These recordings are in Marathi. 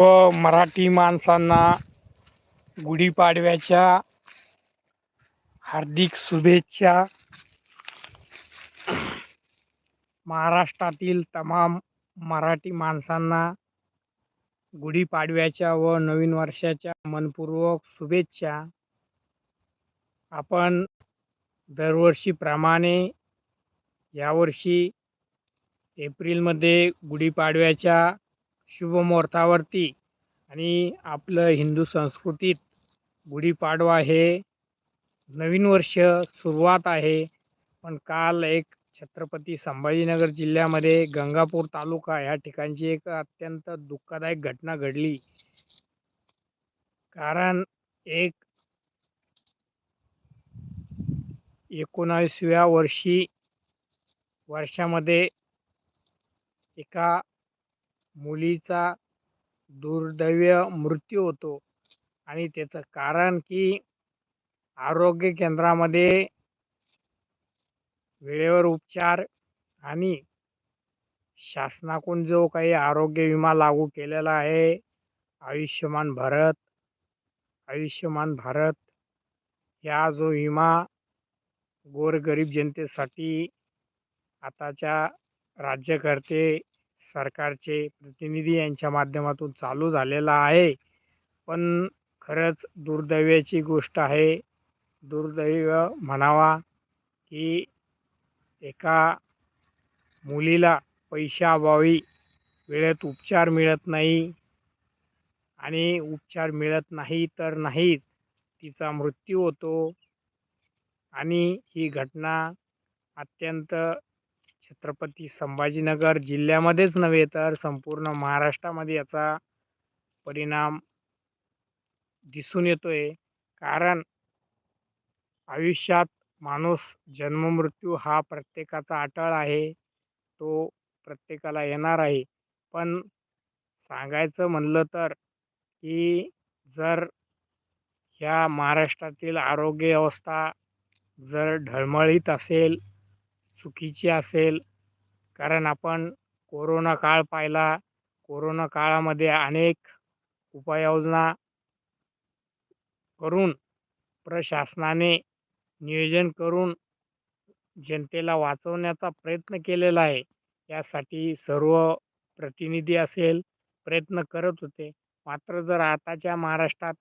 व मराठी माणसांना गुढीपाडव्याच्या हार्दिक शुभेच्छा. महाराष्ट्रातील तमाम मराठी माणसांना गुढीपाडव्याच्या व नवीन वर्षाच्या मनपूर्वक शुभेच्छा. आपण दरवर्षीप्रमाणे यावर्षी एप्रिलमध्ये गुढीपाडव्याच्या शुभमुहूर्तावरती. आणि आपलं हिंदू संस्कृतीत गुढीपाडवा हे नवीन वर्ष सुरुवात आहे. पण काल एक छत्रपती संभाजीनगर जिल्ह्यामध्ये गंगापूर तालुका या ठिकाणची एक अत्यंत दुःखदायक घटना घडली. कारण एक एकोणावीसव्या वर्षी वर्षामध्ये एका मुलीचा दुर्दैव्य मृत्यू होतो. आणि त्याचं कारण की आरोग्य केंद्रामध्ये वेळेवर उपचार आणि शासनाकडून जो काही आरोग्य विमा लागू केलेला आहे आयुष्यमान भारत आयुष्यमान भारत या जो विमा गोरगरीब जनतेसाठी आताच्या राज्यकर्ते सरकारचे प्रतिनिधी यांच्या माध्यमातून चालू झालेला आहे. पण खरंच दुर्दैवाची गोष्ट आहे. दुर्दैव म्हणावा की एका मुलीला पैशाअभावी वेळेत उपचार मिळत नाही. आणि उपचार मिळत नाही तर नाहीच तिचा मृत्यू होतो. आणि ही घटना अत्यंत छत्रपती संभाजीनगर जिल्ह्यामध्येच नव्हे तर संपूर्ण महाराष्ट्रामध्ये याचा परिणाम दिसून येतोय. कारण आयुष्यात माणूस जन्ममृत्यू हा प्रत्येकाचा अटळ आहे. तो प्रत्येकाला येणार आहे. पण सांगायचं म्हणलं तर की जर ह्या महाराष्ट्रातील आरोग्य व्यवस्था जर ढळमळीत असेल चुकीची असेल कारण आपण कोरोना काळ पाहिला. कोरोना काळामध्ये अनेक उपाययोजना करून प्रशासनाने नियोजन करून जनतेला वाचवण्याचा प्रयत्न केलेला आहे. यासाठी सर्व प्रतिनिधी असेल प्रयत्न करत होते. मात्र जर आताच्या महाराष्ट्रात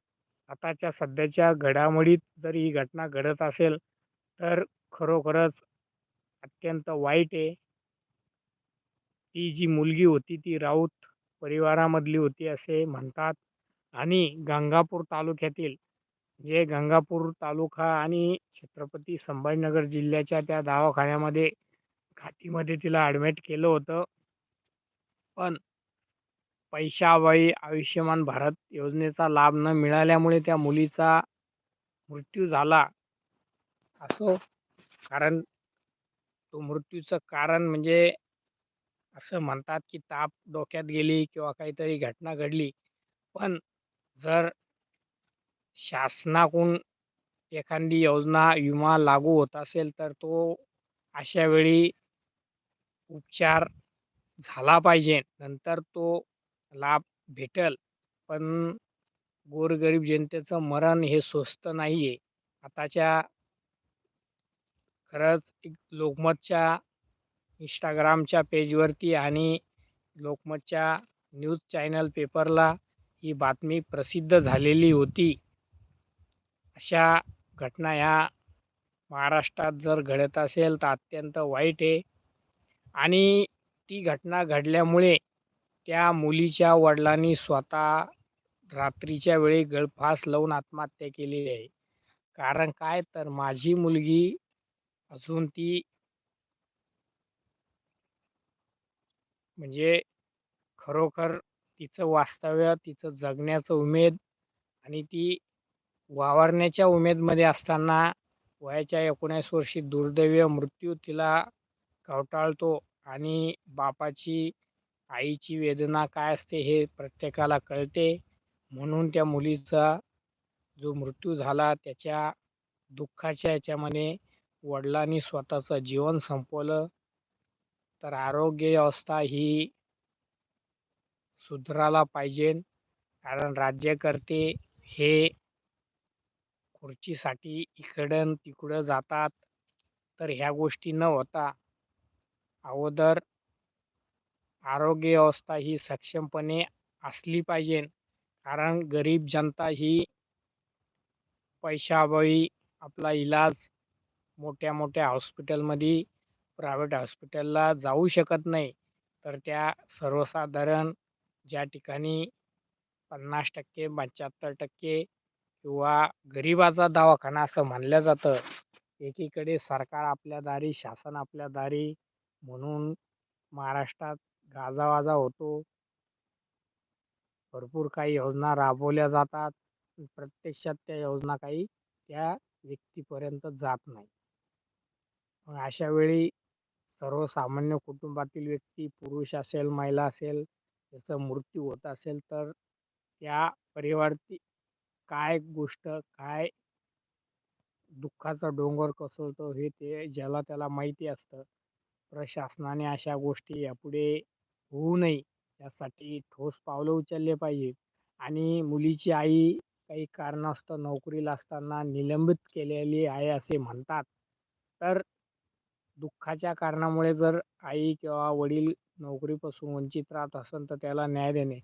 आताच्या सध्याच्या घडामोडीत जर ही घटना घडत असेल तर खरोखरच अत्यंत वाईट आहे. ती जी मुलगी होती ती राऊत परिवारामधली होती असे म्हणतात. आणि गंगापूर तालुक्यातील जे गंगापूर तालुका आणि छत्रपती संभाजीनगर जिल्ह्याच्या त्या दवाखान्यामध्ये घाटीमध्ये तिला ॲडमिट केलं होतं. पण पैशाअभावी आयुष्यमान भारत योजनेचा लाभ न मिळाल्यामुळे त्या मुलीचा मृत्यू झाला. असो कारण तो मृत्यूचं कारण म्हणजे असं म्हणतात की ताप डोक्यात गेली किंवा काहीतरी घटना घडली. पण जर शासनाकडून एखादी योजना विमा लागू होत असेल तर तो अशा वेळी उपचार झाला पाहिजे. नंतर तो लाभ भेटेल. पण गोरगरीब जनतेचं मरण हे स्वस्त नाही आहे आताच्या खरंच एक लोकमतच्या इंस्टाग्रामच्या पेजवरती आणि लोकमतच्या न्यूज चॅनल पेपरला ही बातमी प्रसिद्ध झालेली होती. अशा घटना ह्या महाराष्ट्रात जर घडत असेल तर अत्यंत वाईट आहे. आणि ती घटना घडल्यामुळे त्या मुलीच्या वडिलांनी स्वतः रात्रीच्या वेळी गळफास लावून आत्महत्या केलेली आहे. कारण काय? तर माझी मुलगी अजून ती म्हणजे खरोखर तिचं वास्तव्य तिचं जगण्याचं उमेद आणि ती वावरण्याच्या उमेदमध्ये असताना वयाच्या एकोणीस वर्षी दुर्दैवी मृत्यू तिला कवटाळतो आणि बापाची आईची वेदना काय असते हे प्रत्येकाला कळते. म्हणून त्या मुलीचा जो मृत्यू झाला त्याच्या दुःखाच्या याच्यामध्ये वडिलांनी स्वतःचं जीवन संपवलं. तर आरोग्य व्यवस्था ही सुधारायला पाहिजे. कारण राज्यकर्ते हे खुर्चीसाठी इकडं तिकडं जातात. तर ह्या गोष्टी न होता अगोदर आरोग्य व्यवस्था ही सक्षमपणे असली पाहिजे. कारण गरीब जनता ही पैशाअभावी आपला इलाज मोठ्या मोठ्या हॉस्पिटलमध्ये प्रायव्हेट हॉस्पिटलला जाऊ शकत नाही. तर त्या सर्वसाधारण ज्या ठिकाणी पन्नास टक्के पंच्याहत्तर टक्के किंवा गरिबाचा दवाखाना असं मानलं जातं एकीकडे सरकार आपल्या दारी शासन आपल्या दारी म्हणून महाराष्ट्रात गाजावाजा होतो. भरपूर काही योजना राबवल्या जातात. प्रत्यक्षात त्या योजना काही त्या व्यक्तीपर्यंत जात नाही. मग अशा वेळी सर्वसामान्य कुटुंबातील व्यक्ती पुरुष असेल महिला असेल त्याचा मृत्यू होत असेल तर त्या परिवारती काय गोष्ट काय दुःखाचा डोंगर कोसळतो हे ते ज्याला त्याला माहिती असतं. प्रशासनाने अशा गोष्टी यापुढे होऊ नये यासाठी ठोस पावलं उचलले पाहिजे आणि मुलीची आई काही कारणास्तव नोकरीला असताना निलंबित केलेली आहे असे म्हणतात. तर दुःखाच्या कारणामुळे जर आई किंवा वडील नोकरीपासून वंचित राहत असेल तर त्याला न्याय देणे.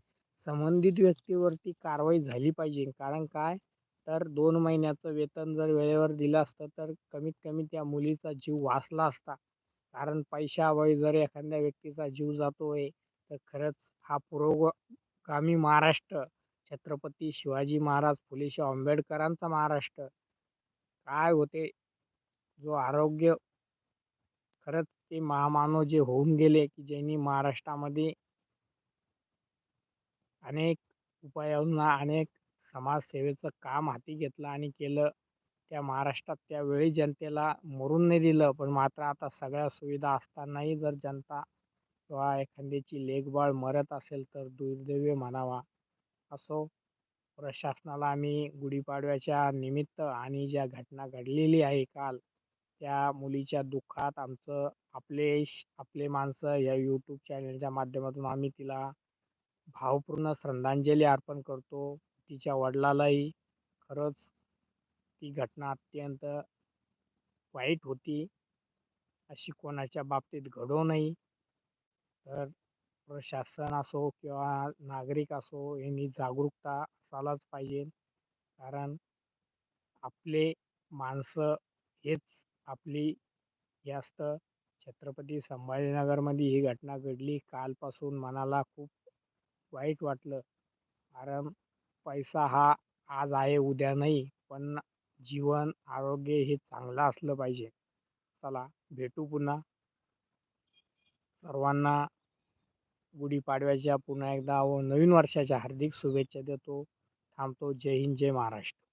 संबंधित व्यक्तीवरती कारवाई झाली पाहिजे. कारण काय? तर दोन महिन्याचं वेतन जर वेळेवर दिलं असतं तर कमीत कमी त्या मुलीचा जीव वाचला असता. कारण पैशाअभावी जर एखाद्या व्यक्तीचा जीव जातो आहे तर खरंच हा पुरोगामी महाराष्ट्र. छत्रपती शिवाजी महाराज फुलेशाह आंबेडकरांचा महाराष्ट्र. काय होते? जो आरोग्य खरंच ते महामानव जे होऊन गेले की ज्यांनी महाराष्ट्रामध्ये अनेक उपायांना अनेक समाजसेवेचं काम हाती घेतलं आणि केलं. त्या महाराष्ट्रात त्यावेळी जनतेला मरून नाही दिलं पण मात्र आता सगळ्या सुविधा असतानाही जर जनता किंवा एखाद्याची लेखबाळ मरत असेल तर दुर्दैवी म्हणावा. असो प्रशासनाला आम्ही गुढीपाडव्याच्या निमित्त आणि ज्या घटना घडलेली आहे काल त्या मुलीच्या दुःखात आमचं आपले आपले माणसं या यूट्यूब चॅनलच्या माध्यमातून आम्ही तिला भावपूर्ण श्रद्धांजली अर्पण करतो. तिच्या वडिलालाही खरंच ती घटना अत्यंत वाईट होती. अशी कोणाच्या बाबतीत घडो नाही तर प्रशासन असो किंवा नागरिक असो यांनी जागरूकता असायलाच पाहिजे. कारण आपले माणसं हेच आपली जास्त छत्रपती संभाजीनगरमध्ये ही घटना घडली. कालपासून मनाला खूप वाईट वाटलं. कारण पैसा हा आज आहे उद्या नाही पण जीवन आरोग्य हे चांगलं असलं पाहिजे. चला भेटू पुन्हा. सर्वांना गुढीपाडव्याच्या पुन्हा एकदा व नवीन वर्षाच्या हार्दिक शुभेच्छा देतो. थांबतो. जय हिंद जय महाराष्ट्र.